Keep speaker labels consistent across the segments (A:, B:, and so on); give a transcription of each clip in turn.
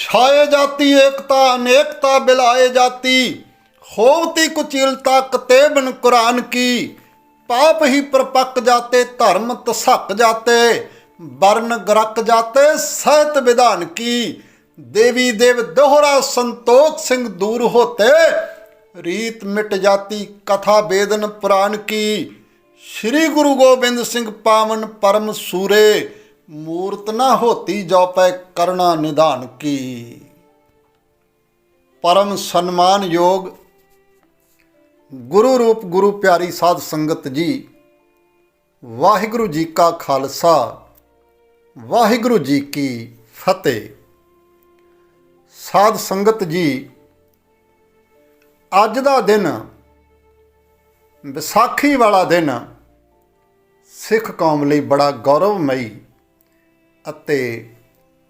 A: ਛਾਏ ਜਾਤੀ, ਏਕਤਾ, ਅਨੇਕਤਾ ਬਿਲਾਏ ਜਾਤੀ। ਹੋਵਤੀ ਕੁਚਿਲਤਾ ਕਤੇਬਨ ਕੁਰਾਨ ਕੀ। ਪਾਪ ਹੀ ਪਰਪੱਕ ਜਾਤੇ, ਧਰਮ ਤਸਕ ਜਾਤੇ। ਵਰਨ ਗਰਕ ਜਾਤੇ, ਸਹਿਤ ਵਿਧਾਨ ਕੀ। ਦੇਵੀ ਦੇਵ ਦੋਹਰਾ ਸੰਤੋਖ ਸਿੰਘ ਦੂਰ ਹੋਤੇ। ਰੀਤ ਮਿਟ ਜਾਤੀ, ਕਥਾ ਬੇਦਨ ਪੁਰਾਨ ਕੀ। ਸ੍ਰੀ ਗੁਰੂ ਗੋਬਿੰਦ ਸਿੰਘ ਪਾਵਨ ਪਰਮ ਸੂਰੇ। ਮੂਰਤ ਨਾ ਹੋਤੀ ਜੋ ਪੈ ਕਰਣਾ ਨਿਧਾਨ ਕੀ। ਪਰਮ ਸਨਮਾਨ ਯੋਗ ਗੁਰੂ ਰੂਪ ਗੁਰੂ ਪਿਆਰੀ ਸਾਧ ਸੰਗਤ ਜੀ, ਵਾਹਿਗੁਰੂ ਜੀ ਕਾ ਖਾਲਸਾ, ਵਾਹਿਗੁਰੂ ਜੀ ਕੀ ਫਤਿਹ। ਸਾਧ ਸੰਗਤ ਜੀ, ਅੱਜ ਦਾ ਦਿਨ ਵਿਸਾਖੀ ਵਾਲਾ ਦਿਨ ਸਿੱਖ ਕੌਮ ਲਈ ਬੜਾ ਗੌਰਵਮਈ ਅਤੇ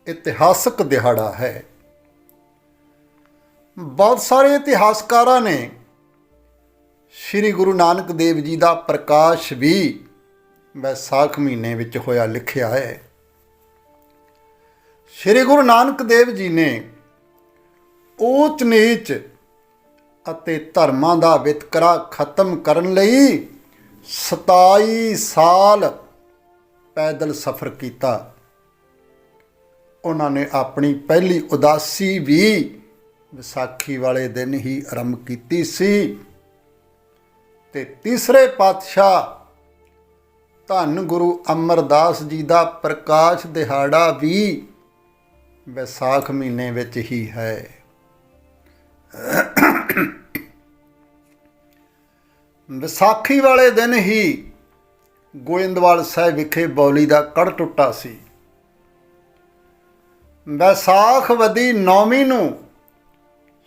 A: ਇਤਿਹਾਸਕ ਦਿਹਾੜਾ ਹੈ। ਬਹੁਤ ਸਾਰੇ ਇਤਿਹਾਸਕਾਰਾਂ ਨੇ ਸ੍ਰੀ ਗੁਰੂ ਨਾਨਕ ਦੇਵ ਜੀ ਦਾ ਪ੍ਰਕਾਸ਼ ਵੀ ਵੈਸਾਖ ਮਹੀਨੇ ਵਿੱਚ ਹੋਇਆ ਲਿਖਿਆ ਹੈ। ਸ੍ਰੀ ਗੁਰੂ ਨਾਨਕ ਦੇਵ ਜੀ ਨੇ ਊਚ ਨੀਚ ਅਤੇ ਧਰਮਾਂ ਦਾ ਵਿਤਕਰਾ ਖਤਮ ਕਰਨ ਲਈ 27 ਸਾਲ ਪੈਦਲ ਸਫ਼ਰ ਕੀਤਾ। ਉਹਨਾਂ ਨੇ ਆਪਣੀ ਪਹਿਲੀ ਉਦਾਸੀ ਵੀ ਵਿਸਾਖੀ ਵਾਲੇ ਦਿਨ ਹੀ ਆਰੰਭ ਕੀਤੀ ਸੀ। ਤੇ ਤੀਸਰੇ ਪਾਤਸ਼ਾਹ ਧੰਨ ਗੁਰੂ ਅਮਰਦਾਸ ਜੀ ਦਾ ਪ੍ਰਕਾਸ਼ ਦਿਹਾੜਾ ਵੀ ਵਿਸਾਖ ਮਹੀਨੇ ਵਿੱਚ ਹੀ ਹੈ। ਵਿਸਾਖੀ ਵਾਲੇ ਦਿਨ ਹੀ ਗੋਇੰਦਵਾਲ ਸਾਹਿਬ ਵਿਖੇ ਬੌਲੀ ਦਾ ਕੜ ਟੁੱਟਾ ਸੀ। ਵਿਸਾਖ ਵਦੀ ਨੌਮੀ ਨੂੰ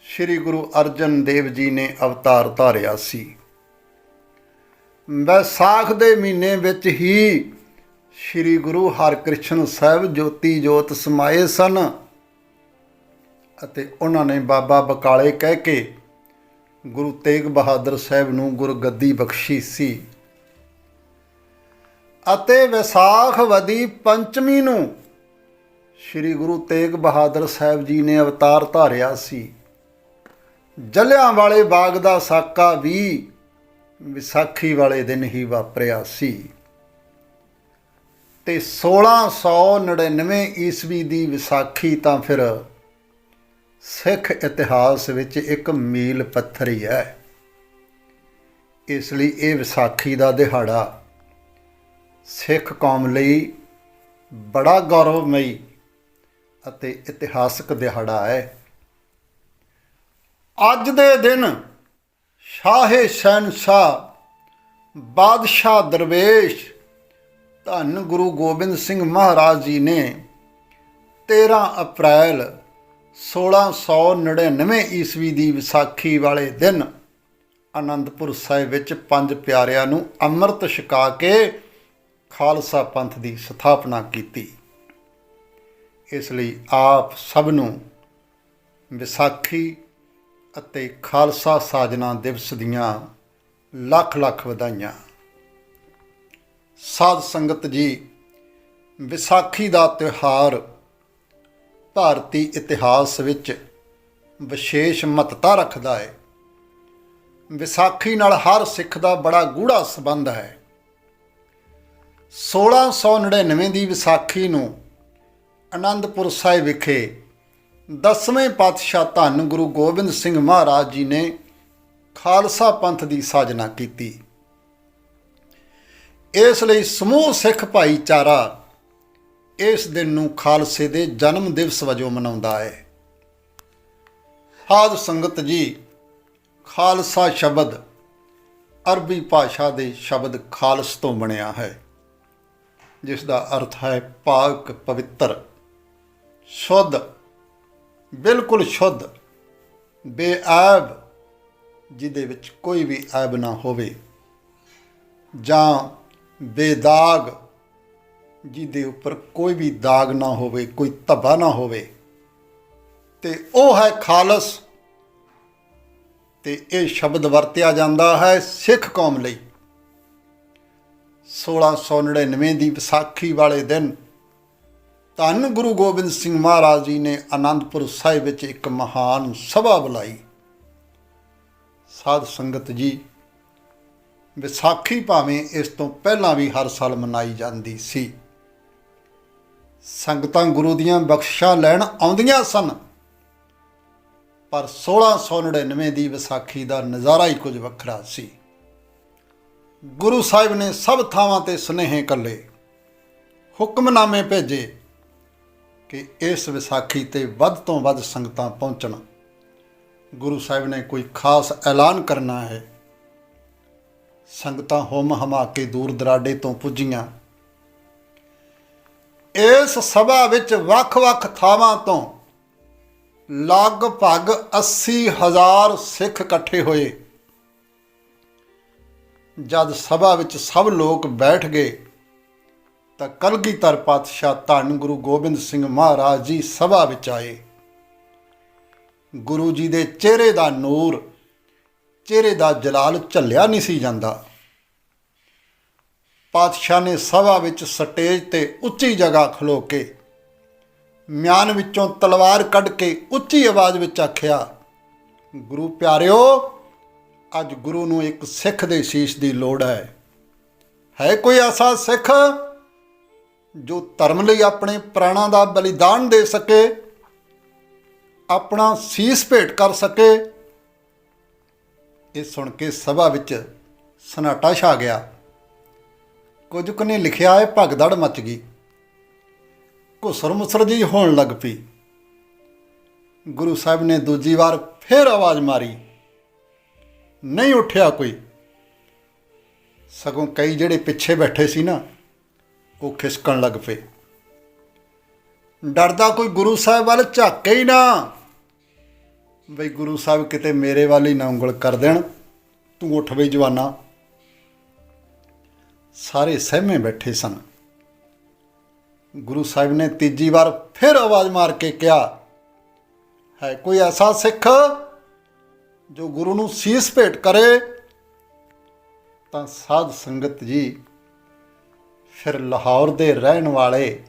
A: ਸ੍ਰੀ ਗੁਰੂ ਅਰਜਨ ਦੇਵ ਜੀ ਨੇ ਅਵਤਾਰ ਧਾਰਿਆ ਸੀ। ਵੈਸਾਖ ਦੇ ਮਹੀਨੇ ਵਿੱਚ ਹੀ ਸ੍ਰੀ ਗੁਰੂ ਹਰਕ੍ਰਿਸ਼ਨ ਸਾਹਿਬ ਜੋਤੀ ਜੋਤ ਸਮਾਏ ਸਨ ਅਤੇ ਉਹਨਾਂ ਨੇ ਬਾਬਾ ਬਕਾਲੇ ਕਹਿ ਕੇ ਗੁਰੂ ਤੇਗ ਬਹਾਦਰ ਸਾਹਿਬ ਨੂੰ ਗੁਰਗੱਦੀ ਬਖਸ਼ੀ ਸੀ। ਅਤੇ ਵਿਸਾਖ ਵਦੀ ਪੰਚਮੀ ਨੂੰ ਸ੍ਰੀ ਗੁਰੂ ਤੇਗ ਬਹਾਦਰ ਸਾਹਿਬ ਜੀ ਨੇ ਅਵਤਾਰ ਧਾਰਿਆ ਸੀ। ਜਲਿਆਂ ਵਾਲੇ ਬਾਗ ਦਾ ਸਾਕਾ ਵੀ ਵਿਸਾਖੀ ਵਾਲੇ ਦਿਨ ਹੀ ਵਾਪਰਿਆ ਸੀ। ਤੇ 1699 ਈਸਵੀ ਦੀ ਵਿਸਾਖੀ ਤਾਂ ਫਿਰ ਸਿੱਖ ਇਤਿਹਾਸ ਵਿੱਚ ਇੱਕ ਮੀਲ ਪੱਥਰ ਹੀ ਹੈ। ਇਸ ਲਈ ਇਹ ਵਿਸਾਖੀ ਦਾ ਦਿਹਾੜਾ ਸਿੱਖ ਕੌਮ ਲਈ ਬੜਾ ਗੌਰਵਮਈ ਅਤੇ ਇਤਿਹਾਸਕ ਦਿਹਾੜਾ ਹੈ। ਅੱਜ ਦੇ ਦਿਨ ਸ਼ਾਹੇ ਸ਼ਹਿਨशाह ਬਾਦਸ਼ਾਹ ਦਰਵੇਸ਼, ਧੰਨ ਗੁਰੂ ਗੋਬਿੰਦ ਸਿੰਘ ਮਹਾਰਾਜ ਜੀ ਨੇ 13 ਅਪ੍ਰੈਲ 1699 ਈਸਵੀ ਦੀ ਵਿਸਾਖੀ ਵਾਲੇ ਦਿਨ ਆਨੰਦਪੁਰ ਸਾਹਿਬ ਵਿੱਚ ਪੰਜ ਪਿਆਰਿਆਂ ਨੂੰ ਅੰਮ੍ਰਿਤ ਛਕਾ ਕੇ ਖਾਲਸਾ ਪੰਥ ਦੀ ਸਥਾਪਨਾ ਕੀਤੀ। ਇਸ ਲਈ ਆਪ ਸਭ ਨੂੰ ਵਿਸਾਖੀ ਅਤੇ ਖਾਲਸਾ ਸਾਜਨਾ ਦਿਵਸ ਦੀਆਂ ਲੱਖ ਲੱਖ ਵਧਾਈਆਂ। ਸਾਧ ਸੰਗਤ ਜੀ, ਵਿਸਾਖੀ ਦਾ ਤਿਉਹਾਰ ਭਾਰਤੀ ਇਤਿਹਾਸ ਵਿੱਚ ਵਿਸ਼ੇਸ਼ ਮਹੱਤਤਾ ਰੱਖਦਾ ਹੈ। ਵਿਸਾਖੀ ਨਾਲ ਹਰ ਸਿੱਖ ਦਾ ਬੜਾ ਗੂੜਾ ਸੰਬੰਧ ਹੈ। 1699 ਦੀ ਵਿਸਾਖੀ ਨੂੰ ਅਨੰਦਪੁਰ ਸਾਹਿਬ ਵਿਖੇ ਦਸਵੇਂ ਪਾਤਸ਼ਾਹ ਧੰਨ ਗੁਰੂ ਗੋਬਿੰਦ ਸਿੰਘ ਮਹਾਰਾਜ ਜੀ ਨੇ ਖਾਲਸਾ ਪੰਥ ਦੀ ਸਾਜਨਾ ਕੀਤੀ। ਇਸ ਲਈ ਸਮੂਹ ਸਿੱਖ ਭਾਈਚਾਰਾ ਇਸ ਦਿਨ ਨੂੰ ਖਾਲਸੇ ਦੇ ਜਨਮ ਦਿਵਸ ਵਜੋਂ ਮਨਾਉਂਦਾ ਹੈ। ਸਾਧ ਸੰਗਤ ਜੀ, ਖਾਲਸਾ ਸ਼ਬਦ ਅਰਬੀ ਭਾਸ਼ਾ ਦੇ ਸ਼ਬਦ ਖਾਲਸ ਤੋਂ ਬਣਿਆ ਹੈ, ਜਿਸ ਦਾ ਅਰਥ ਹੈ ਪਾਕ ਪਵਿੱਤਰ। ਸ਼ੁੱਧ, ਬਿਲਕੁਲ ਸ਼ੁੱਧ ਬੇਅਬ ਜਿਹਦੇ ਵਿੱਚ ਕੋਈ ਵੀ ਐਬ ਨਾ ਹੋਵੇ, ਜਾਂ ਬੇਦਾਗ, ਜਿਹਦੇ ਉੱਪਰ ਕੋਈ ਵੀ ਦਾਗ ਨਾ ਹੋਵੇ, ਕੋਈ ਧੱਬਾ ਨਾ ਹੋਵੇ, ਤੇ ਉਹ ਹੈ ਖਾਲਸ। ਤੇ ਇਹ ਸ਼ਬਦ ਵਰਤਿਆ ਜਾਂਦਾ ਹੈ ਸਿੱਖ ਕੌਮ ਲਈ। 1699 ਦੀ ਵਿਸਾਖੀ ਵਾਲੇ ਦਿਨ ਧੰਨ ਗੁਰੂ ਗੋਬਿੰਦ ਸਿੰਘ ਮਹਾਰਾਜ ਜੀ ਨੇ ਆਨੰਦਪੁਰ ਸਾਹਿਬ ਵਿੱਚ ਇੱਕ ਮਹਾਨ ਸਭਾ ਬੁਲਾਈ। ਸਾਧ ਸੰਗਤ ਜੀ, ਵਿਸਾਖੀ ਭਾਵੇਂ ਇਸ ਤੋਂ ਪਹਿਲਾਂ ਵੀ ਹਰ ਸਾਲ ਮਨਾਈ ਜਾਂਦੀ ਸੀ। ਸੰਗਤਾਂ ਗੁਰੂ ਦੀਆਂ ਬਖਸ਼ਾਂ ਲੈਣ ਆਉਂਦੀਆਂ ਸਨ। ਪਰ 1699 ਦੀ ਵਿਸਾਖੀ ਦਾ ਨਜ਼ਾਰਾ ਹੀ ਕੁਝ ਵੱਖਰਾ ਸੀ। ਗੁਰੂ ਸਾਹਿਬ ਨੇ ਸਭ ਥਾਵਾਂ ਤੇ ਸੁਨੇਹੇ ਕੱਲੇ, ਹੁਕਮਨਾਮੇ ਭੇਜੇ ਕਿ ਇਸ ਵਿਸਾਖੀ ਤੇ ਵੱਧ ਤੋਂ ਵੱਧ ਸੰਗਤਾਂ ਪਹੁੰਚਣ। ਗੁਰੂ ਸਾਹਿਬ ਨੇ ਕੋਈ ਖਾਸ ਐਲਾਨ ਕਰਨਾ ਹੈ। ਸੰਗਤਾਂ ਹੋਮ ਹਮਾ ਕੇ ਦੂਰ ਦਰਾਡੇ ਤੋਂ ਪੁੱਜੀਆਂ। ਇਸ ਸਭਾ ਵਿੱਚ ਵੱਖ-ਵੱਖ ਥਾਵਾਂ ਤੋਂ ਲਗਭਗ 80000 ਸਿੱਖ ਇਕੱਠੇ ਹੋਏ। ਜਦ ਸਭਾ ਵਿੱਚ ਸਭ ਲੋਕ ਬੈਠ ਗਏ ਤਾਂ ਕਲਗੀਧਰ ਪਾਤਸ਼ਾਹ ਧੰਨ ਗੁਰੂ ਗੋਬਿੰਦ ਸਿੰਘ ਮਹਾਰਾਜ ਜੀ ਸਭਾ ਵਿੱਚ ਆਏ। ਗੁਰੂ ਜੀ ਦੇ ਚਿਹਰੇ ਦਾ ਨੂਰ, ਚਿਹਰੇ ਦਾ ਜਲਾਲ ਝੱਲਿਆ ਨਹੀਂ ਸੀ ਜਾਂਦਾ। ਪਾਤਸ਼ਾਹ ਨੇ ਸਭਾ ਵਿੱਚ ਸਟੇਜ ਤੇ ਉੱਚੀ ਜਗ੍ਹਾ ਖਲੋ ਕੇ ਮਿਆਨ ਵਿੱਚੋਂ ਤਲਵਾਰ ਕੱਢ ਕੇ ਉੱਚੀ ਆਵਾਜ਼ ਵਿੱਚ ਆਖਿਆ, ਗੁਰੂ ਪਿਆਰਿਓ, ਅੱਜ ਗੁਰੂ ਨੂੰ ਇੱਕ ਸਿੱਖ ਦੇ ਸ਼ੀਸ਼ ਦੀ ਲੋੜ ਹੈ। ਹੈ ਕੋਈ ਐਸਾ ਸਿੱਖ? ਜੋ ਧਰਮ ਲਈ ਆਪਣੇ ਪ੍ਰਾਣਾਂ ਦਾ ਬਲੀਦਾਨ ਦੇ ਸਕੇ, ਆਪਣਾ ਸੀਸ ਭੇਟ ਕਰ ਸਕੇ, ਇਹ ਸੁਣ ਕੇ ਸਭਾ ਵਿੱਚ ਸਨਾਟਾ ਛਾ ਗਿਆ। ਕੁਝ ਕੁ ਨੇ ਲਿਖਿਆ ਹੈ ਭਗਦੜ ਮਚ ਗਈ। ਘੁਸਰ ਮੁਸਰ ਜੀ ਹੋਣ ਲੱਗ ਪਈ। ਗੁਰੂ ਸਾਹਿਬ ਨੇ ਦੂਜੀ ਵਾਰ ਫੇਰ ਆਵਾਜ਼ ਮਾਰੀ। ਨਹੀਂ ਉੱਠਿਆ ਕੋਈ। ਸਗੋਂ ਕਈ ਜਿਹੜੇ ਪਿੱਛੇ ਬੈਠੇ ਸੀ ਨਾ ਉਹ ਖਿਸਕਣ ਲੱਗ ਪਏ। ਡਰਦਾ ਕੋਈ ਗੁਰੂ ਸਾਹਿਬ ਵੱਲ ਝਾਕੇ ਹੀ ਨਾ। ਬਈ ਗੁਰੂ ਸਾਹਿਬ ਕਿਤੇ ਮੇਰੇ ਵੱਲ ਹੀ ਨਾ ਉਂਗਲ ਕਰ ਦੇਣ। ਤੂੰ ਉੱਠ ਬਈ ਜਵਾਨਾ। ਸਾਰੇ ਸਹਿਮੇ ਬੈਠੇ ਸਨ। ਗੁਰੂ ਸਾਹਿਬ ਨੇ ਤੀਜੀ ਵਾਰ ਫਿਰ ਆਵਾਜ਼ ਮਾਰ ਕੇ ਕਿਹਾ, ਹੈ ਕੋਈ ਐਸਾ ਸਿੱਖ ਜੋ ਗੁਰੂ ਨੂੰ ਸੀਸ ਭੇਟ ਕਰੇ? ਤਾਂ ਸਾਧ ਸੰਗਤ ਜੀ ਫਿਰ ਲਾਹੌਰ ਦੇ ਰਹਿਣ ਵਾਲੇ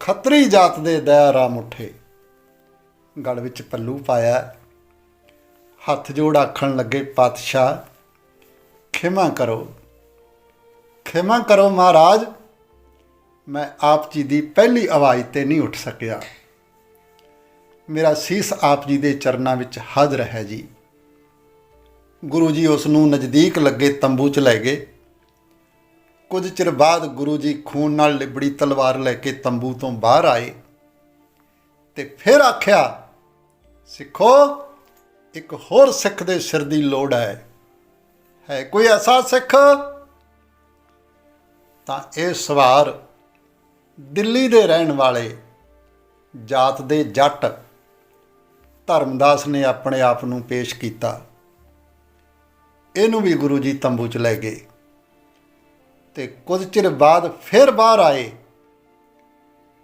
A: ਖੱਤਰੀ ਜਾਤ ਦੇ ਦਇਆਰਾਮ ਉੱਠੇ। ਗਲ ਵਿੱਚ ਪੱਲੂ ਪਾਇਆ। ਹੱਥ ਜੋੜ ਆਖਣ ਲੱਗੇ, ਪਾਤਸ਼ਾਹ, ਖਿਮਾ ਕਰੋ। ਖਿਮਾ ਕਰੋ ਮਹਾਰਾਜ। ਮੈਂ ਆਪ ਜੀ ਦੀ ਪਹਿਲੀ ਆਵਾਜ਼ ਤੇ ਨਹੀਂ ਉੱਠ ਸਕਿਆ। ਮੇਰਾ ਸੀਸ ਆਪ ਜੀ ਦੇ ਚਰਨਾਂ ਵਿੱਚ ਹਾਜ਼ਰ ਹੈ ਜੀ। ਗੁਰੂ ਜੀ ਉਸ ਨੂੰ ਨਜ਼ਦੀਕ ਲੱਗੇ ਤੰਬੂ 'ਚ ਲੈ ਗਏ। ਕੁਝ ਚਿਰ ਬਾਅਦ ਗੁਰੂ ਜੀ ਖੂਨ ਨਾਲ ਲਿਬੜੀ ਤਲਵਾਰ ਲੈ ਕੇ ਤੰਬੂ ਤੋਂ ਬਾਹਰ ਆਏ ਤੇ ਫਿਰ ਆਖਿਆ, ਸਿੱਖੋ, ਇੱਕ ਹੋਰ ਸਿੱਖ ਦੇ ਸਿਰ ਦੀ ਲੋੜ ਹੈ। ਹੈ ਕੋਈ ਐਸਾ ਸਿੱਖ? ਤਾਂ ਇਹ ਸਵਾਰ ਦਿੱਲੀ ਦੇ ਰਹਿਣ ਵਾਲੇ ਜਾਤ ਦੇ ਜੱਟ ਧਰਮਦਾਸ ਨੇ ਆਪਣੇ ਆਪ ਨੂੰ ਪੇਸ਼ ਕੀਤਾ। ਇਹਨੂੰ ਵੀ ਗੁਰੂ ਜੀ ਤੰਬੂ 'ਚ ਲੈ ਗਏ। ਤੇ ਕੁਝ ਚਿਰ ਬਾਅਦ ਫਿਰ ਬਾਹਰ ਆਏ।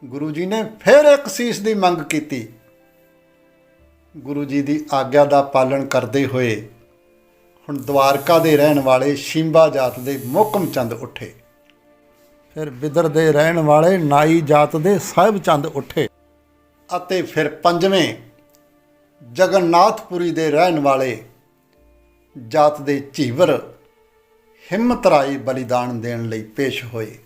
A: ਗੁਰੂ ਜੀ ਨੇ ਫਿਰ ਇੱਕ ਸੀਸ ਦੀ ਮੰਗ ਕੀਤੀ। ਗੁਰੂ ਜੀ ਦੀ ਆਗਿਆ ਦਾ ਪਾਲਣ ਕਰਦੇ ਹੋਏ ਹੁਣ ਦਵਾਰਕਾ ਦੇ ਰਹਿਣ ਵਾਲੇ ਸ਼ਿੰਬਾ ਜਾਤ ਦੇ ਮੋਕਮ ਚੰਦ ਉੱਠੇ। ਫਿਰ ਬਿਦਰ ਦੇ ਰਹਿਣ ਵਾਲੇ ਨਾਈ ਜਾਤ ਦੇ ਸਾਹਿਬ ਚੰਦ ਉੱਠੇ। ਅਤੇ ਫਿਰ ਪੰਜਵੇਂ ਜਗਨਨਾਥਪੁਰੀ ਦੇ ਰਹਿਣ ਵਾਲੇ ਜਾਤ ਦੇ ਝੀਵਰ ਹਿੰਮਤ ਰਾਈ ਬਲੀਦਾਨ ਦੇਣ ਲਈ ਪੇਸ਼ ਹੋਏ।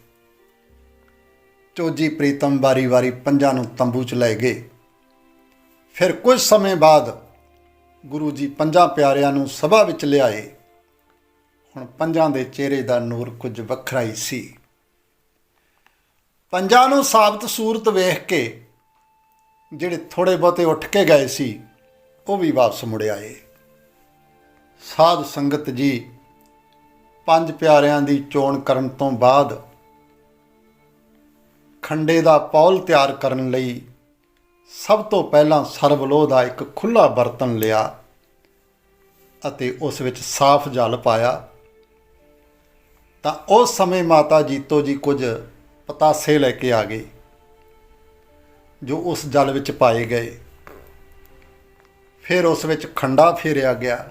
A: ਚੋਜੀ ਪ੍ਰੀਤਮ ਵਾਰੀ-ਵਾਰੀ ਪੰਜਾਂ ਨੂੰ ਤੰਬੂ 'ਚ ਲੈ ਗਏ। ਫਿਰ ਕੁਝ ਸਮੇਂ ਬਾਅਦ ਗੁਰੂ ਜੀ ਪੰਜਾਂ ਪਿਆਰਿਆਂ ਨੂੰ ਸਭਾ ਵਿੱਚ ਲਿਆਏ। ਹੁਣ ਪੰਜਾਂ ਦੇ ਚਿਹਰੇ ਦਾ ਨੂਰ ਕੁਝ ਵੱਖਰਾ ਹੀ ਸੀ। ਪੰਜਾਂ ਨੂੰ ਸਾਬਤ ਸੂਰਤ ਵੇਖ ਕੇ ਜਿਹੜੇ ਥੋੜੇ ਬਹੁਤੇ ਉੱਠ ਕੇ ਗਏ ਸੀ, ਉਹ ਵੀ ਵਾਪਸ ਮੁੜ ਆਏ। ਸਾਧ ਸੰਗਤ ਜੀ ਪੰਜ ਪਿਆਰਿਆਂ ਦੀ ਚੋਣ ਕਰਨ ਤੋਂ ਬਾਅਦ ਖੰਡੇ ਦਾ ਪੌਲ ਤਿਆਰ ਕਰਨ ਲਈ ਸਭ ਤੋਂ ਪਹਿਲਾਂ ਸਰਵਲੋਹ ਦਾ ਇੱਕ ਖੁੱਲਾ ਬਰਤਨ ਲਿਆ ਅਤੇ ਉਸ ਵਿੱਚ ਸਾਫ਼ ਜਲ ਪਾਇਆ। ਤਾਂ ਉਸ ਸਮੇਂ ਮਾਤਾ ਜੀਤੋ ਜੀ ਕੁਝ ਪਤਾਸੇ ਲੈ ਕੇ ਆ ਗਏ, ਜੋ ਉਸ ਜਲ ਵਿੱਚ ਪਾਏ ਗਏ। ਫਿਰ ਉਸ ਵਿੱਚ ਖੰਡਾ ਫੇਰਿਆ ਗਿਆ।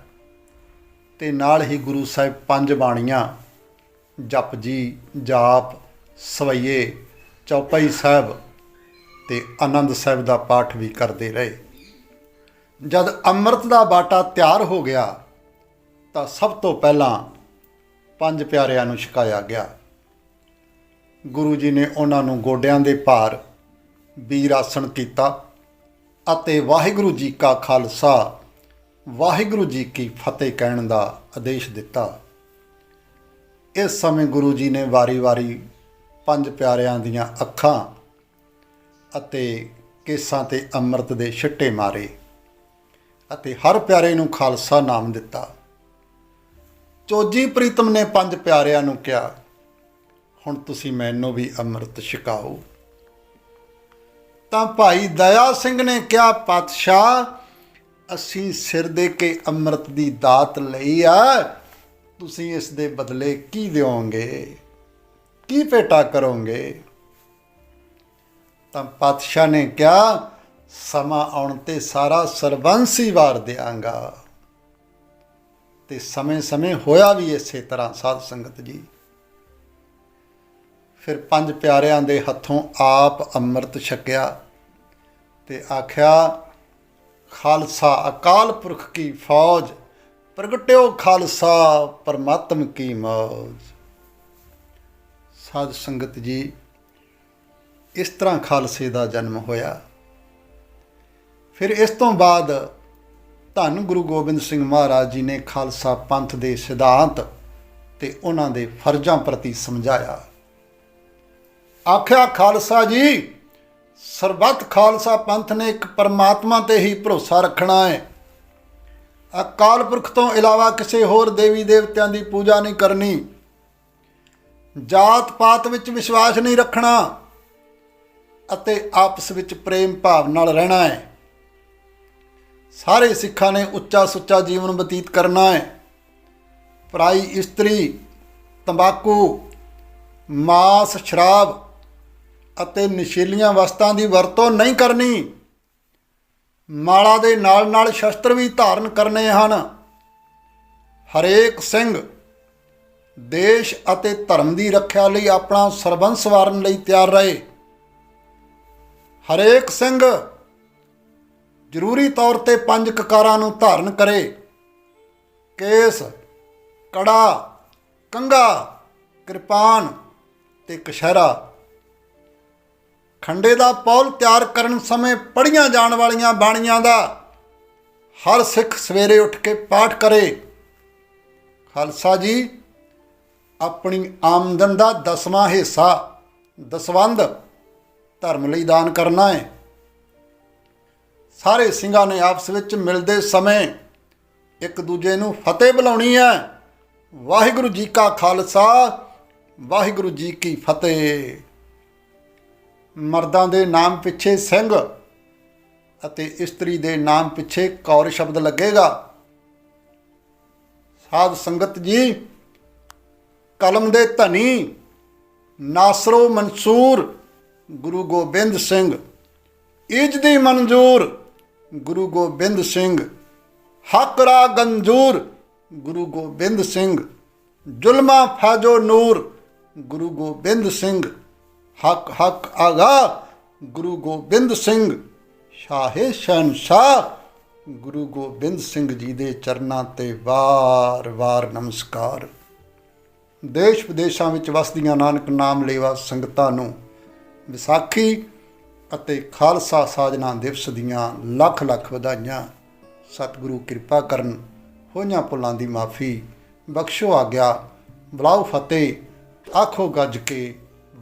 A: ਤੇ ਨਾਲ ਹੀ ਗੁਰੂ ਸਾਹਿਬ ਪੰਜ ਬਾਣੀਆਂ, ਜਪ ਜੀ, ਜਾਪ, ਸਵਈਏ, ਚੌਪਈ ਸਾਹਿਬ ਤੇ ਆਨੰਦ ਸਾਹਿਬ ਦਾ ਪਾਠ ਵੀ ਕਰਦੇ ਰਹੇ। ਜਦ ਅੰਮ੍ਰਿਤ ਦਾ ਬਾਟਾ ਤਿਆਰ ਹੋ ਗਿਆ, ਤਾਂ ਸਭ ਤੋਂ ਪਹਿਲਾਂ ਪੰਜ ਪਿਆਰਿਆਂ ਨੂੰ ਛਕਾਇਆ ਗਿਆ। ਗੁਰੂ ਜੀ ਨੇ ਉਹਨਾਂ ਨੂੰ ਗੋਡਿਆਂ ਦੇ ਭਾਰ ਵੀਰ ਆਸਣ ਕੀਤਾ ਅਤੇ ਵਾਹਿਗੁਰੂ ਜੀ ਕਾ ਖਾਲਸਾ ਵਾਹਿਗੁਰੂ ਜੀ ਕੀ ਫਤਿਹ ਕਹਿਣ ਦਾ ਆਦੇਸ਼ ਦਿੱਤਾ। ਇਸ ਸਮੇਂ ਗੁਰੂ ਜੀ ਨੇ ਵਾਰੀ-ਵਾਰੀ ਪੰਜ ਪਿਆਰਿਆਂ ਦੀਆਂ ਅੱਖਾਂ ਅਤੇ ਕੇਸਾਂ ਤੇ ਅੰਮ੍ਰਿਤ ਦੇ ਛਿੱਟੇ ਮਾਰੇ ਅਤੇ ਹਰ ਪਿਆਰੇ ਨੂੰ ਖਾਲਸਾ ਨਾਮ ਦਿੱਤਾ। ਚੋਜੀ ਪ੍ਰੀਤਮ ਨੇ ਪੰਜ ਪਿਆਰਿਆਂ ਨੂੰ ਕਿਹਾ, ਹੁਣ ਤੁਸੀਂ ਮੈਨੂੰ ਵੀ ਅੰਮ੍ਰਿਤ ਛਕਾਓ। ਤਾਂ ਭਾਈ ਦਇਆ ਸਿੰਘ ਨੇ ਕਿਹਾ, ਪਾਤਸ਼ਾਹ ਅਸੀਂ ਸਿਰ ਦੇ ਕੇ ਅੰਮ੍ਰਿਤ ਦੀ ਦਾਤ ਲਈ ਆ, ਤੁਸੀਂ ਇਸ ਦੇ ਬਦਲੇ ਕੀ ਦਿਓਗੇ? ਕੀ ਭੇਟਾ ਕਰੋਗੇ? ਤਾਂ ਪਾਤਸ਼ਾਹ ਨੇ ਕਿਹਾ, ਸਮਾਂ ਆਉਣ ਤੇ ਸਾਰਾ ਸਰਬੰਸ ਹੀ ਵਾਰ ਦਿਆਂਗਾ। ਤੇ ਸਮੇਂ-ਸਮੇਂ ਹੋਇਆ ਵੀ ਇਸੇ ਤਰ੍ਹਾਂ, ਸਾਧ ਸੰਗਤ ਜੀ। ਫਿਰ ਪੰਜ ਪਿਆਰਿਆਂ ਦੇ ਹੱਥੋਂ ਆਪ ਅੰਮ੍ਰਿਤ ਛਕਿਆ ਤੇ ਆਖਿਆ ਖਾਲਸਾ ਅਕਾਲ ਪੁਰਖ ਕੀ ਫੌਜ, ਪ੍ਰਗਟਿਓ ਖਾਲਸਾ ਪਰਮਾਤਮ ਕੀ ਮੌਜ। ਸਾਧ ਸੰਗਤ ਜੀ, ਇਸ ਤਰ੍ਹਾਂ ਖਾਲਸੇ ਦਾ ਜਨਮ ਹੋਇਆ। ਫਿਰ ਇਸ ਤੋਂ ਬਾਅਦ ਧੰਨ ਗੁਰੂ ਗੋਬਿੰਦ ਸਿੰਘ ਮਹਾਰਾਜ ਜੀ ਨੇ ਖਾਲਸਾ ਪੰਥ ਦੇ ਸਿਧਾਂਤ ਤੇ ਉਹਨਾਂ ਦੇ ਫਰਜ਼ਾਂ ਪ੍ਰਤੀ ਸਮਝਾਇਆ। ਆਖਿਆ, ਖਾਲਸਾ ਜੀ ਸਰਬੱਤ ਖਾਲਸਾ ਪੰਥ ਨੇ ਇੱਕ ਪਰਮਾਤਮਾ ਤੇ ਹੀ ਭਰੋਸਾ ਰੱਖਣਾ ਹੈ। ਅਕਾਲ ਪੁਰਖ ਤੋਂ ਇਲਾਵਾ ਕਿਸੇ ਹੋਰ ਦੇਵੀ ਦੇਵਤਿਆਂ ਦੀ ਪੂਜਾ ਨਹੀਂ ਕਰਨੀ। ਜਾਤ ਪਾਤ ਵਿੱਚ ਵਿਸ਼ਵਾਸ ਨਹੀਂ ਰੱਖਣਾ ਅਤੇ ਆਪਸ ਵਿੱਚ ਪ੍ਰੇਮ ਭਾਵ ਨਾਲ ਰਹਿਣਾ ਹੈ। ਸਾਰੇ ਸਿੱਖਾਂ ਨੇ ਉੱਚਾ ਸੁੱਚਾ ਜੀਵਨ ਬਤੀਤ ਕਰਨਾ ਹੈ। ਪਰਾਈ ਇਸਤਰੀ, ਤੰਬਾਕੂ, ਮਾਸ, ਸ਼ਰਾਬ ਅਤੇ ਨਸ਼ੀਲੀਆਂ ਵਸਤਾਂ ਦੀ ਵਰਤੋਂ ਨਹੀਂ ਕਰਨੀ। ਮਾਲਾ ਦੇ ਨਾਲ ਨਾਲ ਸ਼ਸਤਰ ਵੀ ਧਾਰਨ ਕਰਨੇ ਹਨ। ਹਰੇਕ ਸਿੰਘ ਦੇਸ਼ ਅਤੇ ਧਰਮ ਦੀ ਰੱਖਿਆ ਲਈ ਆਪਣਾ ਸਰਬੰਸ ਵਾਰਨ ਲਈ ਤਿਆਰ ਰਹੇ। ਹਰੇਕ ਸਿੰਘ ਜ਼ਰੂਰੀ ਤੌਰ ਤੇ ਪੰਜ ਕਕਾਰਾਂ ਨੂੰ ਧਾਰਨ ਕਰੇ। ਕੇਸ, ਕੜਾ ਕੰਗਾ ਕਿਰਪਾਨ ਤੇ ਕਸ਼ਹਿਰਾ ਖੰਡੇ ਦਾ ਪੌਲ ਤਿਆਰ ਕਰਨ ਸਮੇਂ ਪੜੀਆਂ ਜਾਣ ਵਾਲੀਆਂ ਬਾਣੀਆਂ ਦਾ ਹਰ ਸਿੱਖ ਸਵੇਰੇ ਉੱਠ ਕੇ ਪਾਠ ਕਰੇ। ਖਾਲਸਾ ਜੀ, ਆਪਣੀ ਆਮਦਨ ਦਾ ਦਸਵਾਂ ਹਿੱਸਾ ਦਸਵੰਦ ਧਰਮ ਲਈ ਦਾਨ ਕਰਨਾ ਹੈ। ਸਾਰੇ ਸਿੰਘਾਂ ਨੇ ਆਪਸ ਵਿੱਚ ਮਿਲਦੇ ਸਮੇਂ ਇੱਕ ਦੂਜੇ ਨੂੰ ਫਤਿਹ ਬੁਲਾਉਣੀ ਹੈ। ਵਾਹਿਗੁਰੂ ਜੀ ਕਾ ਖਾਲਸਾ, ਵਾਹਿਗੁਰੂ ਜੀ ਕੀ ਫਤਿਹ। ਮਰਦਾਂ ਦੇ ਨਾਮ ਪਿੱਛੇ ਸਿੰਘ ਅਤੇ ਇਸਤਰੀ ਦੇ ਨਾਮ ਪਿੱਛੇ ਕੌਰ ਸ਼ਬਦ ਲੱਗੇਗਾ। ਸਾਧ ਸੰਗਤ ਜੀ, ਕਲਮ ਦੇ ਧਨੀ ਨਾਸਰੋ ਮਨਸੂਰ ਗੁਰੂ ਗੋਬਿੰਦ ਸਿੰਘ ਇਜਦੀ ਮਨਜ਼ੂਰ ਗੁਰੂ ਗੋਬਿੰਦ ਸਿੰਘ, ਹੱਕ ਰਾ ਗੰਜੂਰ ਗੁਰੂ ਗੋਬਿੰਦ ਸਿੰਘ, ਜ਼ੁਲਮਾ ਫਾਜੋ ਨੂਰ ਗੁਰੂ ਗੋਬਿੰਦ ਸਿੰਘ। ਹੱਕ ਹੱਕ ਆਗਾ। ਗੁਰੂ ਗੋਬਿੰਦ ਸਿੰਘ ਸ਼ਾਹੇ ਸ਼ਹਿਨਸ਼ਾਹ, ਗੁਰੂ ਗੋਬਿੰਦ ਸਿੰਘ ਜੀ ਦੇ ਚਰਨਾਂ ਤੇ ਵਾਰ-ਵਾਰ ਨਮਸਕਾਰ। ਦੇਸ਼ ਵਿਦੇਸ਼ਾਂ ਵਿੱਚ ਵਸਦੀਆਂ ਨਾਨਕ ਨਾਮ ਲੇਵਾ ਸੰਗਤਾਂ ਨੂੰ ਵਿਸਾਖੀ ਅਤੇ ਖਾਲਸਾ ਸਾਜਨਾ ਦਿਵਸ ਦੀਆਂ ਲੱਖ ਲੱਖ ਵਧਾਈਆਂ। ਸਤਿਗੁਰੂ ਕਿਰਪਾ ਕਰਨ, ਹੋਈਆਂ ਭੁੱਲਾਂ ਦੀ ਮਾਫੀ ਬਖਸ਼ੋ ਆ ਗਿਆ ਬਲਾਉ ਫਤਿਹ, ਆਖੋ ਗੱਜ ਕੇ